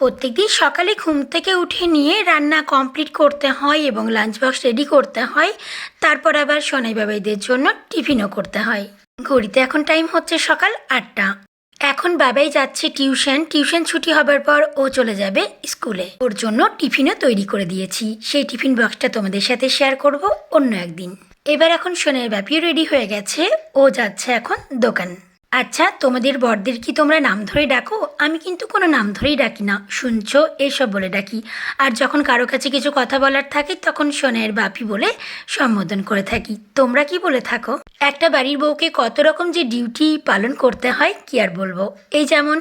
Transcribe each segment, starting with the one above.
প্রত্যেকদিন সকালে ঘুম থেকে উঠে নিয়ে রান্না কমপ্লিট করতে হয় এবং লাঞ্চ বক্স রেডি করতে হয়। তারপর আবার সোনাই বাবাইদের জন্য টিফিনও করতে হয়। ঘড়িতে এখন টাইম হচ্ছে সকাল আটটা। এখন বাবাই যাচ্ছে টিউশন টিউশন ছুটি হবার পর ও চলে যাবে স্কুলে। ওর জন্য টিফিনও তৈরি করে দিয়েছি। সেই টিফিন বক্সটা তোমাদের সাথে শেয়ার করব অন্য একদিন। এবার এখন সোনার ব্যাপিও রেডি হয়ে গেছে। ও যাচ্ছে এখন দোকান। আচ্ছা তোমাদের বরদের কি তোমরা নাম ধরে ডাকো? আমি কিন্তু কোনো নাম ধরেই ডাকি না। শুনছো? এসব বলে ডাকি। আর যখন কারও কাছে কিছু কথা বলার থাকে, তখন সোনাইয়ের বাপি বলে সম্বোধন করে থাকি। তোমরা কি বলে থাকো? একটা বাড়ির বউকে কত রকম যে ডিউটি পালন করতে হয়, কি আর বলব? এই যেমন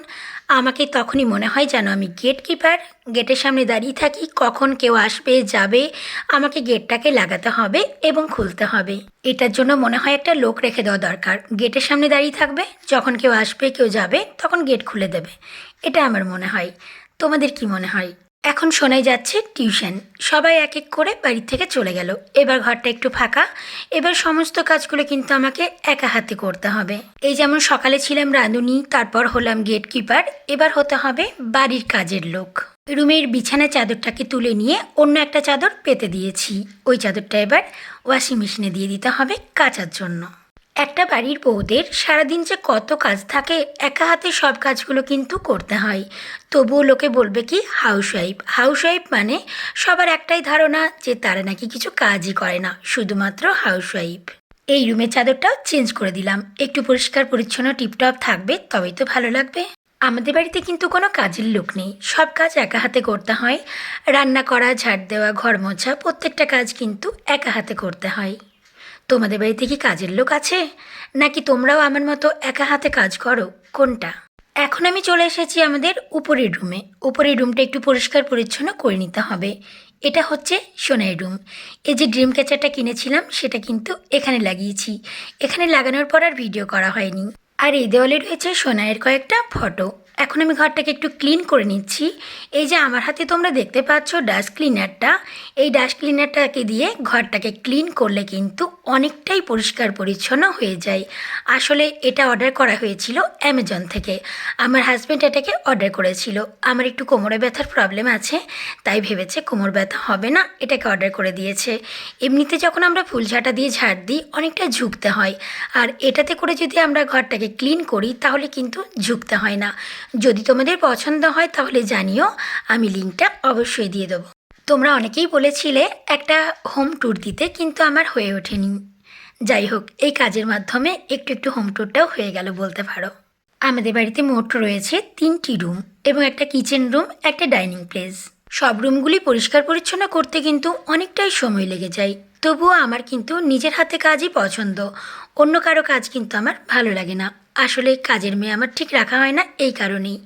আমাকে তখনই মনে হয় যেন আমি গেট কিপার গেটের সামনে দাঁড়িয়ে থাকি, কখন কেউ আসবে, যাবে, আমাকে গেটটাকে লাগাতে হবে এবং খুলতে হবে। এটার জন্য মনে হয় একটা লোক রেখে দেওয়া দরকার। গেটের সামনে দাঁড়িয়ে থাকবে, যখন কেউ আসবে, কেউ যাবে, তখন গেট খুলে দেবে। এটা আমার মনে হয়। তোমাদের কি মনে হয়? এখন শোনাই যাচ্ছে টিউশন। সবাই এক এক করে বাড়ি থেকে চলে গেল। এবার ঘরটা একটু ফাঁকা। এবার সমস্ত কাজগুলো কিন্তু আমাকে একা হাতে করতে হবে। এই যেমন সকালে ছিলাম রাঁধুনি, তারপর হলাম গেট কিপার এবার হতে হবে বাড়ির কাজের লোক। রুমের বিছানা চাদরটাকে তুলে নিয়ে অন্য একটা চাদর পেতে দিয়েছি। ওই চাদরটা এবার ওয়াশিং মেশিনে দিয়ে দিতে হবে কাচার জন্য। একটা বাড়ির বউদের সারাদিন যে কত কাজ থাকে, একা হাতে সব কাজগুলো কিন্তু করতে হয়। তবুও লোকে বলবে কি, হাউসওয়াইফ। হাউসওয়াইফ মানে সবার একটাই ধারণা যে তারা নাকি কিছু কাজই করে না, শুধুমাত্র হাউসওয়াইফ। এই রুমের চাদরটাও চেঞ্জ করে দিলাম। একটু পরিষ্কার পরিচ্ছন্ন টিপটপ থাকবে, তবেই তো ভালো লাগবে। আমাদের বাড়িতে কিন্তু কোনো কাজের লোক নেই। সব কাজ একা হাতে করতে হয়। রান্না করা, ঝাড় দেওয়া, ঘর মোছা, প্রত্যেকটা কাজ কিন্তু একা হাতে করতে হয়। তোমাদের বাড়িতে কি কাজের লোক আছে? নাকি তোমরাও আমার মতো একা হাতে কাজ করো? কোনটা? এখন আমি চলে এসেছি আমাদের উপরের রুমে। উপরের রুমটা একটু পরিষ্কার পরিচ্ছন্ন করে নিতে হবে। এটা হচ্ছে সোনাই রুম। এই যে ড্রিম ক্যাচারটা কিনেছিলাম, সেটা কিন্তু এখানে লাগিয়েছি। এখানে লাগানোর পর আর ভিডিও করা হয়নি। আর এই দেওয়ালে রয়েছে সোনাইয়ের কয়েকটা ফটো। এখন আমি ঘরটাকে একটু ক্লিন করে নিচ্ছি। এই যে আমার হাতে তোমরা দেখতে পাচ্ছ ডাস্ট ক্লিনারটা। এই ডাস্ট ক্লিনারটাকে দিয়ে ঘরটাকে ক্লিন করলে কিন্তু অনেকটাই পরিষ্কার পরিচ্ছন্ন হয়ে যায়। আসলে এটা অর্ডার করা হয়েছিল অ্যামাজন থেকে। আমার হাজব্যান্ড এটাকে অর্ডার করেছিল। আমার একটু কোমরে ব্যথার প্রবলেম আছে, তাই ভেবেছে কোমর ব্যথা হবে না, এটাকে অর্ডার করে দিয়েছে। এমনিতে যখন আমরা ফুলঝাটা দিয়ে ঝাড় দিই, অনেকটা ঝুঁকতে হয়। আর এটাতে করে যদি আমরা ঘরটাকে ক্লিন করি, তাহলে কিন্তু ঝুঁকতে হয় না। যদি তোমাদের পছন্দ হয় তাহলে জানিও, আমি লিঙ্কটা অবশ্যই দিয়ে দেবো। তোমরা অনেকেই বলেছিলে একটা হোম ট্যুর দিতে, কিন্তু আমার হয়ে ওঠেনি। যাই হোক, এই কাজের মাধ্যমে একটু একটু হোম ট্যুরটাও হয়ে গেল বলতে পারো। আমাদের বাড়িতে মোট রয়েছে তিনটি রুম এবং একটা কিচেন রুম, একটা ডাইনিং প্লেস। সব রুমগুলি পরিষ্কার পরিচ্ছন্ন করতে কিন্তু অনেকটাই সময় লেগে যায়। তবুও আমার কিন্তু নিজের হাতে কাজই পছন্দ। অন্য কারও কাজ কিন্তু আমার ভালো লাগে না। আসলে কাজের মেয়ে আমার ঠিক রাখা হয় না এই কারণেই।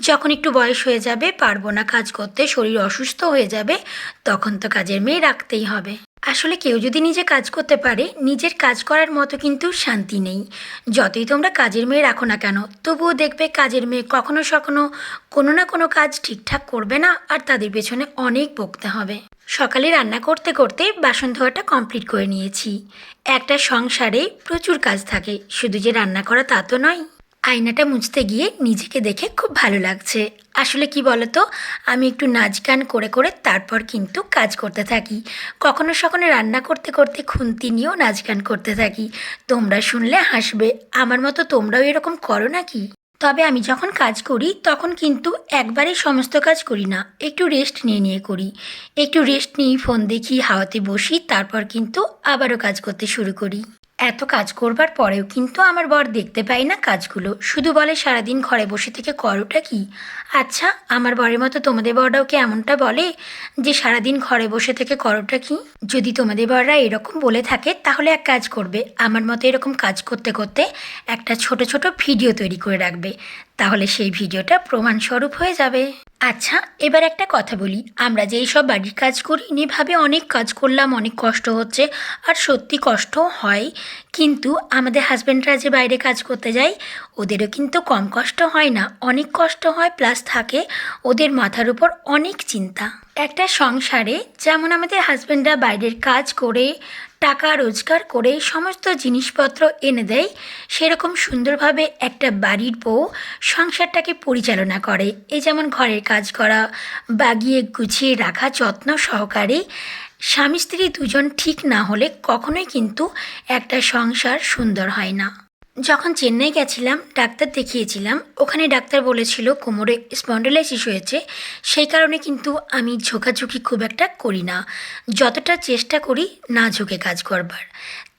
যখন একটু বয়স হয়ে যাবে, পারব না কাজ করতে, শরীর অসুস্থ হয়ে যাবে, তখন তো কাজের মেয়ে রাখতেই হবে। আসলে কেউ যদি নিজে কাজ করতে পারে, নিজের কাজ করার মতো কিন্তু শান্তি নেই। যতই তোমরা কাজের মেয়ে রাখো না কেন, তবুও দেখবে কাজের মেয়ে কখনো সখনো কোনো না কোনো কাজ ঠিকঠাক করবে না, আর তাদের পেছনে অনেক বকতে হবে। সকালে রান্না করতে করতে বাসন ধোয়াটা কমপ্লিট করে নিয়েছি। একটা সংসারে প্রচুর কাজ থাকে, শুধু যে রান্না করা তা তো নয়। আয়নাটা মুছতে গিয়ে নিজেকে দেখে খুব ভালো লাগছে। আসলে কি বলতো, আমি একটু নাচ গান করে করে তারপর কিন্তু কাজ করতে থাকি। কখনো সখনো রান্না করতে করতে খুন্তি নিয়েও নাচ গান করতে থাকি। তোমরা শুনলে হাসবে। আমার মতো তোমরাও এরকম করো নাকি? তবে আমি যখন কাজ করি, তখন কিন্তু একবারে সমস্ত কাজ করি না। একটু রেস্ট নিয়ে নিয়ে করি। একটু রেস্ট নিই ফোন দেখি, হাওয়াতে বসি, তারপর কিন্তু আবারও কাজ করতে শুরু করি। এত কাজ করবার পরেও কিন্তু আমার বর দেখতে পাই না কাজগুলো। শুধু বলে, সারাদিন ঘরে বসে থেকে করোটা কি? আচ্ছা আমার বরের মতো তোমাদের বররাও কি এমনটা বলে যে, সারাদিন ঘরে বসে থেকে করোটা কি? যদি তোমাদের বররা এরকম বলে থাকে, তাহলে এক কাজ করবে। আমার মতো এরকম কাজ করতে করতে একটা ছোট ছোট ভিডিও তৈরি করে রাখবে। তাহলে সেই ভিডিওটা প্রমাণস্বরূপ হয়ে যাবে। আচ্ছা এবার একটা কথা বলি। আমরা যেই সব বাড়ির কাজ করি, নিভাবে অনেক কাজ করলাম, অনেক কষ্ট হচ্ছে, আর সত্যি কষ্ট হয়। কিন্তু আমাদের হাজব্যান্ডরা যে বাইরে কাজ করতে যায়, ওদেরও কিন্তু কম কষ্ট হয় না। অনেক কষ্ট হয় প্লাস থাকে ওদের মাথার উপর অনেক চিন্তা। একটা সংসারে যেমন আমাদের হাজব্যান্ডরা বাইরের কাজ করে, টাকা রোজগার করে, সমস্ত জিনিসপত্র এনে দেয়, সেরকম সুন্দরভাবে একটা বাড়ির বউ সংসারটাকে পরিচালনা করে। এই যেমন ঘরের কাজ করা, বাগিয়ে গুছিয়ে রাখা, যত্ন সহকারে স্বামী স্ত্রী দুজন ঠিক না হলে কখনোই কিন্তু একটা সংসার সুন্দর হয় না। যখন চেন্নাই গেছিলাম, ডাক্তার দেখিয়েছিলাম, ওখানে ডাক্তার বলেছিল কোমরে স্পন্ডেলাইসিস হয়েছে, সেই কারণে কিন্তু আমি ঝোঁকাঝুঁকি খুব একটা করি না। যতটা চেষ্টা করি, না ঝোঁকে কাজ করবার।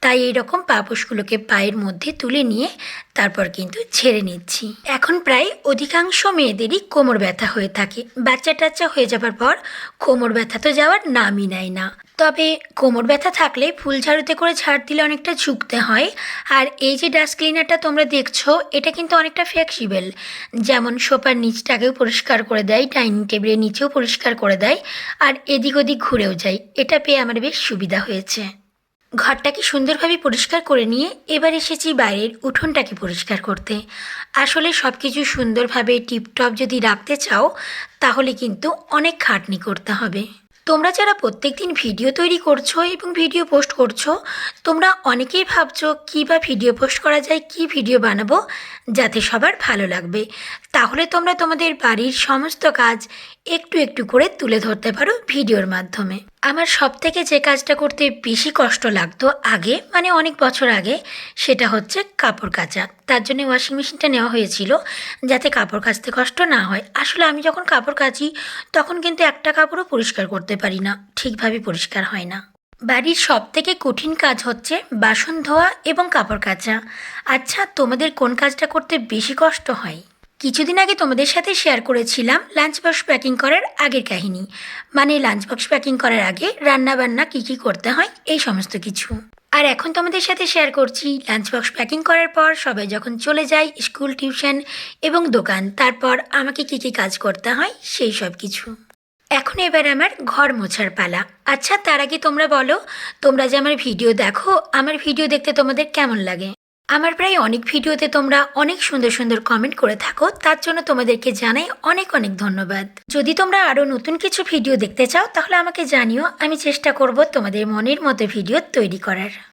তাই এইরকম পাপোশগুলোকে পায়ের মধ্যে তুলে নিয়ে তারপর কিন্তু ছেড়ে নিচ্ছি। এখন প্রায় অধিকাংশ মেয়েদেরই কোমর ব্যথা হয়ে থাকে। বাচ্চা টাচ্চা হয়ে যাবার পর কোমর ব্যথা তো যাওয়ার নামই নেয় না। তবে কোমর ব্যথা থাকলে ফুল ঝাড়ুতে করে ঝাড় দিলে অনেকটা ঝুঁকতে হয়। আর এই যে ডাস্ট ক্লিনারটা তোমরা দেখছ, এটা কিন্তু অনেকটা ফ্লেক্সিবল যেমন সোফার নিচটাকেও পরিষ্কার করে দেয়, ডাইনিং টেবিলের নিচেও পরিষ্কার করে দেয়, আর এদিক ওদিক ঘুরেও যায়। এটা পেয়ে আমার বেশ সুবিধা হয়েছে। ঘরটাকে সুন্দরভাবে পরিষ্কার করে নিয়ে এবার এসেছি বাইরের উঠোনটাকে পরিষ্কার করতে। আসলে সব কিছু সুন্দরভাবে টিপটপ যদি রাখতে চাও, তাহলে কিন্তু অনেক খাটনি করতে হবে। তোমরা যারা প্রত্যেক দিন ভিডিও তৈরি করছ এবং ভিডিও পোস্ট করছ, তোমরা অনেকেই ভাবছ, কী বা ভিডিও পোস্ট করা যায়, কি ভিডিও বানাবো, যাতে সবার ভালো লাগবে। তাহলে তোমরা তোমাদের বাড়ির সমস্ত কাজ একটু একটু করে তুলে ধরতে পারো ভিডিওর মাধ্যমে। আমার সব থেকে যে কাজটা করতে বেশি কষ্ট লাগতো আগে মানে অনেক বছর আগে, সেটা হচ্ছে কাপড় কাচা। তার জন্য ওয়াশিং মেশিনটা নেওয়া হয়েছিল যাতে কাপড় কাচতে কষ্ট না হয়। আসলে আমি যখন কাপড় কাচি, তখন কিন্তু একটা কাপড়ও পরিষ্কার করতে পারি না, ঠিকভাবে পরিষ্কার হয় না। বাড়ির সব থেকে কঠিন কাজ হচ্ছে বাসন ধোয়া এবং কাপড় কাচা। আচ্ছা তোমাদের কোন কাজটা করতে বেশি কষ্ট হয়? কিছুদিন আগে তোমাদের সাথে শেয়ার করেছিলাম লাঞ্চ বক্স প্যাকিং করার আগের কাহিনী। মানে লাঞ্চ বক্স প্যাকিং করার আগে রান্না বান্না কী কী করতে হয়, এই সমস্ত কিছু। আর এখন তোমাদের সাথে শেয়ার করছি লাঞ্চ বক্স প্যাকিং করার পর সবাই যখন চলে যায় স্কুল টিউশন এবং দোকান, তারপর আমাকে কী কী কাজ করতে হয়, সেই সব কিছু। এখন এবার আমার ঘর মোছার পালা। আচ্ছা তার আগে তোমরা বলো, তোমরা যে আমার ভিডিও দেখো, আমার ভিডিও দেখতে তোমাদের কেমন লাগে? আমার প্রায় অনেক ভিডিওতে তোমরা অনেক সুন্দর সুন্দর কমেন্ট করে থাকো, তার জন্য তোমাদেরকে জানাই অনেক অনেক ধন্যবাদ। যদি তোমরা আরও নতুন কিছু ভিডিও দেখতে চাও, তাহলে আমাকে জানিও, আমি চেষ্টা করব তোমাদের মনের মতো ভিডিও তৈরি করার।